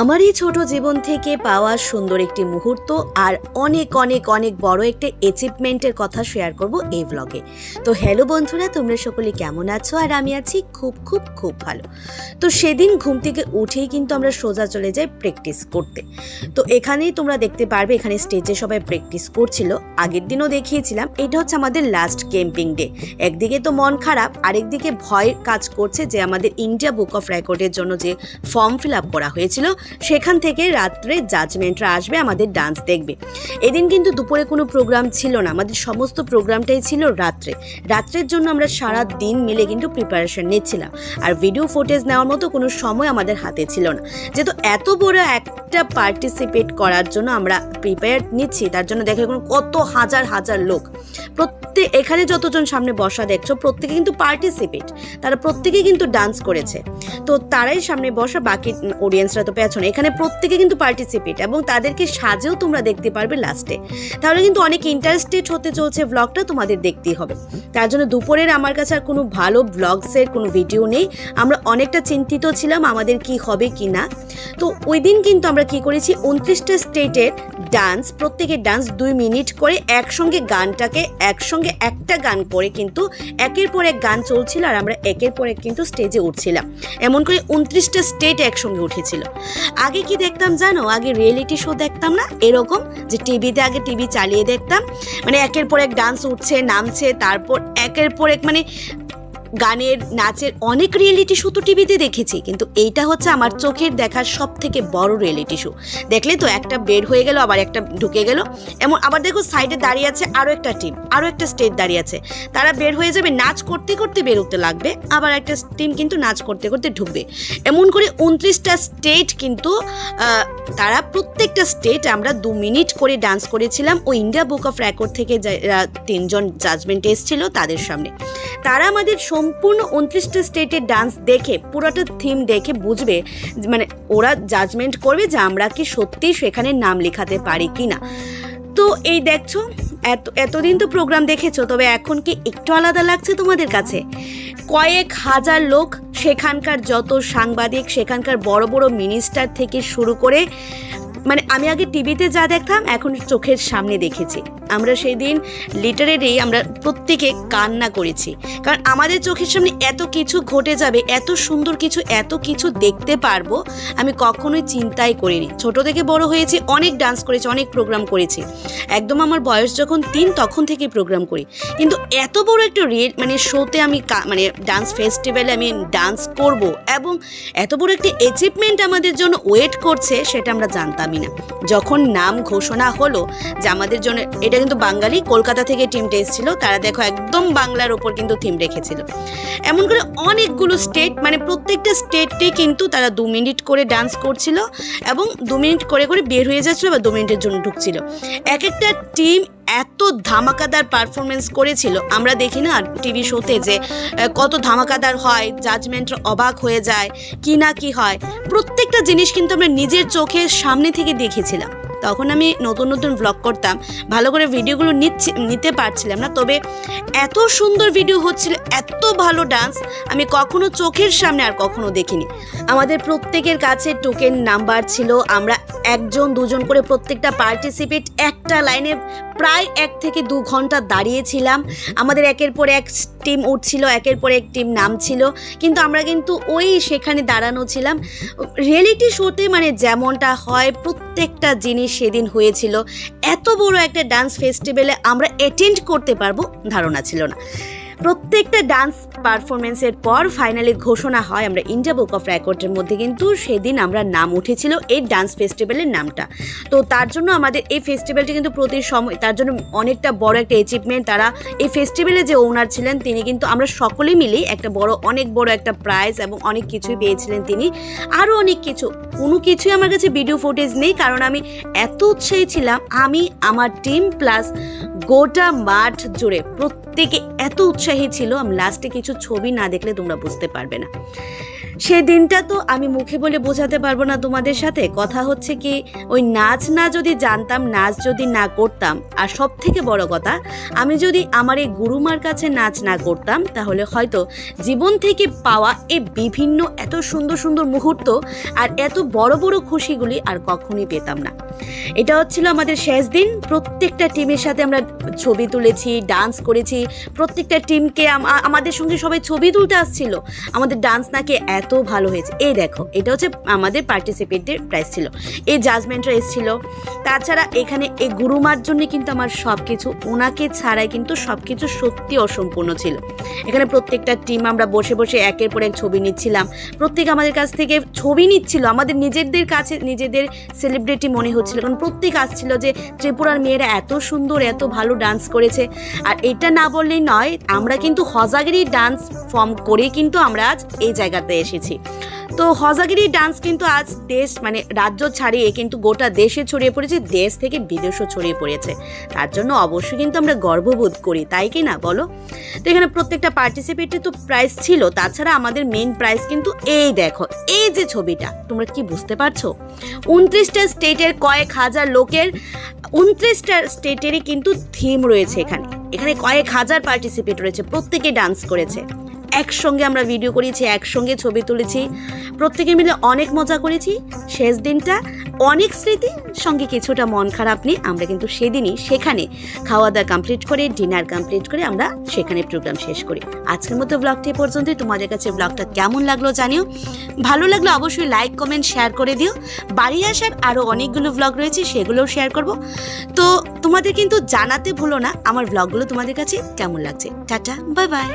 আমার এই ছোট জীবন থেকে পাওয়া সুন্দর একটি মুহূর্ত আর অনেক অনেক অনেক বড় একটা অ্যাচিভমেন্টের কথা শেয়ার করব এই ব্লগে তো হ্যালো বন্ধুরা, তোমরা সকলে কেমন আছো? আর আমি আছি খুব খুব খুব ভালো। তো সেদিন ঘুম থেকে উঠেই কিন্তু আমরা সোজা চলে যাই প্র্যাকটিস করতে। তো এখানেই তোমরা দেখতে পারবে, এখানে স্টেজে সবাই প্র্যাকটিস করছিল। আগের দিনও দেখিয়েছিলাম, এটা হচ্ছে আমাদের লাস্ট ক্যাম্পিং ডে একদিকে তো মন খারাপ, আরেকদিকে ভয় কাজ করছে যে আমাদের ইন্ডিয়া বুক অফ রেকর্ডের জন্য যে ফর্ম ফিল আপ করা হয়েছিল সেখান থেকে রাত্রে জাজমেন্টরা আসবে, আমাদের ডান্স দেখবে। এদিন কিন্তু দুপুরে কোনো প্রোগ্রাম ছিল না, আমাদের সমস্ত প্রোগ্রামটাই ছিল রাত্রে। রাত্রের জন্য আমরা সারা দিন মিলে কিন্তু প্রিপারেশন নিচ্ছিলাম। আর ভিডিও ফুটেজ নেওয়ার মতো কোনো সময় আমাদের হাতে ছিল না। যেহেতু এত বড় একটা পার্টিসিপেট করার জন্য আমরা প্রিপেয়ার নিচ্ছি, তার জন্য দেখে কত হাজার হাজার লোক। প্রত্যেক, এখানে যতজন সামনে বসা দেখছ, প্রত্যেকে কিন্তু পার্টিসিপেট তারা প্রত্যেকে কিন্তু ডান্স করেছে। তো তারাই সামনে বসা, বাকি অডিয়েন্সরা তো পেছনে এখানে প্রত্যেকে কিন্তু পার্টিসিপেট এবং তাদেরকে সাজেও তোমরা দেখতে পারবে লাস্টে তাহলে কিন্তু অনেক ইন্টারেস্টেড হতে চলছে ব্লগটা তোমাদের দেখতেই হবে। তার জন্য দুপুরের আমার কাছে আর কোনো ভালো ব্লগসের কোনো ভিডিও নেই। আমরা অনেকটা চিন্তিত ছিলাম আমাদের কি হবে কি না। তো ওই দিন কিন্তু আমরা কি করেছি, উনত্রিশটা স্টেটের ডান্স প্রত্যেকের ডান্স দুই মিনিট করে একসঙ্গে গানটাকে, একসঙ্গে একটা গান করে কিন্তু একের পর এক গান চলছিল আর আমরা একের পর এক কিন্তু স্টেজে উঠছিলাম। এমন করে উনত্রিশটা স্টেট একসঙ্গে উঠেছিল। আগে কি দেখতাম জানো? আগে রিয়েলিটি শো দেখতাম না? এরকম যে টিভিতে আগে টিভি চালিয়ে দেখতাম। মানে একের পর এক ডান্স উঠছে, নামছে, তারপর একের পর এক মানে গানের, নাচের অনেক রিয়েলিটি শো তো টিভিতে দেখেছি, কিন্তু এইটা হচ্ছে আমার চোখের দেখার সব থেকে বড় রিয়েলিটি শো দেখলে তো একটা বের হয়ে গেল, আবার একটা ঢুকে গেল। এমন, আবার দেখো সাইডে দাঁড়িয়ে আছে আরও একটা টিম আরও একটা স্টেট দাঁড়িয়ে আছে। তারা বের হয়ে যাবে, নাচ করতে করতে বেরোতে লাগবে, আবার একটা টিম কিন্তু নাচ করতে করতে ঢুকবে। এমন করে উনত্রিশটা স্টেট কিন্তু তারা প্রত্যেকটা স্টেট আমরা দু মিনিট করে ডান্স করেছিলাম। ও ইন্ডিয়া বুক অফ রেকর্ড থেকে যারা তিনজন জাজমেন্ট এসেছিল তাদের সামনে। তারা আমাদের সম্পূর্ণ উনত্রিশটা স্টেটের ডান্স দেখে, পুরোটা থিম দেখে বুঝবে মানে ওরা জাজমেন্ট করবে যে আমরা কি সত্যি সেখানে নাম লেখাতে পারি কি না তো এই দেখছ, এত, এতদিন তো প্রোগ্রাম দেখেছ, তবে এখন কি একটু আলাদা লাগছে তোমাদের কাছে? কয়েক হাজার লোক সেখানকার যত সাংবাদিক, সেখানকার বড় বড় মিনিস্টার থেকে শুরু করে মানে আমি আগে টিভিতে যা দেখতাম, এখন চোখের সামনে দেখেছি। আমরা সেই দিন লিটারেলি আমরা প্রত্যেকে কান্না করেছি। কারণ আমাদের চোখের সামনে এত কিছু ঘটে যাবে, এত সুন্দর কিছু, এত কিছু দেখতে পারব, আমি কখনোই চিন্তাই করিনি। ছোট থেকে বড় হয়েছি, অনেক ডান্স করেছি, অনেক প্রোগ্রাম করেছি। একদম আমার বয়স যখন তিন, তখন থেকে প্রোগ্রাম করি। কিন্তু এত বড় একটা রিয়ে মানে শোতে আমি মানে ডান্স ফেস্টিভ্যালে আমি ডান্স করব এবং এত বড় একটা অ্যাচিভমেন্ট আমাদের জন্য ওয়েট করছে, সেটা আমরা জানতামই না। যখন নাম ঘোষণা হলো যে আমাদের জন্য এটা কিন্তু বাঙালি কলকাতা থেকে টিমটা এসেছিল। তারা দেখো একদম বাংলার ওপর কিন্তু থিম রেখেছিল। এমন করে অনেকগুলো স্টেট মানে প্রত্যেকটা স্টেটে কিন্তু তারা দু মিনিট করে ডান্স করছিল এবং দু মিনিট করে করে বের হয়ে যাচ্ছিল বা দু মিনিটের জন্য ঢুকছিল। এক একটা টিম এত ধামাকাদার পারফরমেন্স করেছিল। আমরা দেখি না টিভি শোতে যে কত ধামাকাদার হয় জাজমেন্ট অবাক হয়ে যায়, কি না কি হয়। প্রত্যেকটা জিনিস কিন্তু আমরা নিজের চোখের সামনে থেকে দেখেছিলাম। তখন আমি নতুন নতুন ব্লগ করতাম। ভালো করে ভিডিওগুলো নিচ্ছি, নিতে পারছিলাম না। তবে এত সুন্দর ভিডিও হচ্ছিল, এত ভালো ডান্স আমি কখনো চোখের সামনে আর কখনো দেখিনি। আমাদের প্রত্যেকের কাছে টোকেন নাম্বার ছিল, আমরা একজন, দুজন করে প্রত্যেকটা পার্টিসিপেট একটা লাইনে প্রায় এক থেকে দু ঘণ্টা দাঁড়িয়েছিলাম। আমাদের একের পর এক টিম উঠছিল, একের পর এক টিম নামছিল। কিন্তু আমরা কিন্তু ওই সেখানে দাঁড়ানো ছিলাম। রিয়েলিটি শোতে মানে যেমনটা হয়, প্রত্যেকটা জিনিস সেদিন হয়েছিল। এত বড় একটা ডান্স ফেস্টিভ্যালে আমরা অ্যাটেন্ড করতে পারব ধারণা ছিল না। প্রত্যেকটা ডান্স পারফরমেন্সের পর ফাইনালি ঘোষণা হয় আমরা ইন্ডিয়া বুক অফ রেকর্ডের মধ্যে কিন্তু সেদিন আমরা নাম উঠেছিল এই ডান্স ফেস্টিভ্যালের নামটা। তো তার জন্য আমাদের এই ফেস্টিভ্যালটি কিন্তু প্রতি সময় তার জন্য অনেকটা বড় একটা অ্যাচিভমেন্ট তারা এই ফেস্টিভ্যালে যে ওনার ছিলেন, তিনি কিন্তু আমরা সকলে মিলেই একটা বড়, অনেক বড় একটা প্রাইজ এবং অনেক কিছুই পেয়েছিলেন তিনি। আরও অনেক কিছু, কোনো কিছুই আমার কাছে ভিডিও ফুটেজ নেই, কারণ আমি এত উৎসাহী ছিলাম, আমি, আমার টিম প্লাস গোটা মাঠ জুড়ে প্রত্যেকে এত উৎসাহী ছিল আমি লাস্টে কিছু ছবি না দেখলে তোমরা বুঝতে পারবে না। সেই দিনটা তো আমি মুখে বলে বোঝাতে পারব না তোমাদের সাথে। কথা হচ্ছে কি, ওই নাচ না যদি জানতাম, নাচ যদি না করতাম, আর সব থেকে বড় কথা, আমি যদি আমার এই গুরুমার কাছে নাচ না করতাম, তাহলে হয়তো জীবন থেকে পাওয়া এই বিভিন্ন এত সুন্দর সুন্দর মুহূর্ত আর এত বড় বড় খুশিগুলি আর কখনোই পেতাম না। এটা হচ্ছিল আমাদের শেষ দিন। প্রত্যেকটা টিমের সাথে আমরা ছবি তুলেছি, ডান্স করেছি। প্রত্যেকটা টিমকে আমাদের সঙ্গে সবাই ছবি তুলতে আসছিল। আমাদের ডান্স নাকি এত ভালো হয়েছে। এই দেখো, এটা হচ্ছে আমাদের পার্টিসিপেন্টের প্রাইস ছিল। এই জাজমেন্টরা এসেছিল। তাছাড়া এখানে এই গুরুমার জন্য কিন্তু আমার সব কিছু ওনাকে ছাড়াই কিন্তু সব কিছু সত্যি অসম্পূর্ণ ছিল। এখানে প্রত্যেকটা টিম আমরা বসে বসে একের পর এক ছবি নিচ্ছিলাম। প্রত্যেক আমাদের কাছ থেকে ছবি নিচ্ছিল। আমাদের নিজেদের কাছে, নিজেদের সেলিব্রিটি মনে হচ্ছিল। কারণ প্রত্যেক আসছিল যে ত্রিপুরার মেয়েরা এত সুন্দর, এত ভালো ডান্স করেছে। আর এটা না বললেই নয়, আমরা কিন্তু হজাগিরি ডান্স ফর্ম করে কিন্তু আমরা আজ এই জায়গাতে এসেছি। তো হজাগিরি ডান্স কিন্তু আজ দেশ মানে রাজ্য ছাড়িয়ে কিন্তু গোটা দেশে ছড়িয়ে পড়েছে, দেশ থেকে বিদেশও ছড়িয়ে পড়েছে। তার জন্য অবশ্যই কিন্তু আমরা গর্ববোধ করি, তাই কি না বলো? তো এখানে প্রত্যেকটা পার্টিসিপেটে তো প্রাইজ ছিল, তাছাড়া আমাদের মেন প্রাইজ কিন্তু এই দেখো, এই যে ছবিটা, তোমরা কি বুঝতে পারছ? উনত্রিশটা স্টেটের কয়েক হাজার লোকের, উনত্রিশটা স্টেটেরই কিন্তু থিম রয়েছে এখানে। এখানে কয়েক হাজার পার্টিসিপেট রয়েছে, প্রত্যেকে ডান্স করেছে। একসঙ্গে আমরা ভিডিও করেছি, একসঙ্গে ছবি তুলেছি। প্রত্যেকে মিলে অনেক মজা করেছি। শেষ দিনটা, অনেক স্মৃতি, সঙ্গে কিছুটা মন খারাপ নিয়ে আমরা কিন্তু সেদিনই সেখানে খাওয়া দাওয়া কমপ্লিট করে ডিনার কমপ্লিট করে আমরা সেখানে প্রোগ্রাম শেষ করি। আজকের মতো ব্লগটি এ পর্যন্তই। তোমাদের কাছে ব্লগটা কেমন লাগল জানিও। ভালো লাগলে অবশ্যই লাইক কমেন্ট শেয়ার করে দিও। বাড়ি আসার আরও অনেকগুলো ব্লগ রয়েছে, সেগুলোও শেয়ার করব। তো তোমাদের কিন্তু জানাতে ভুলো না, আমার ব্লগগুলো তোমাদের কাছে কেমন লাগছে। Tata bye bye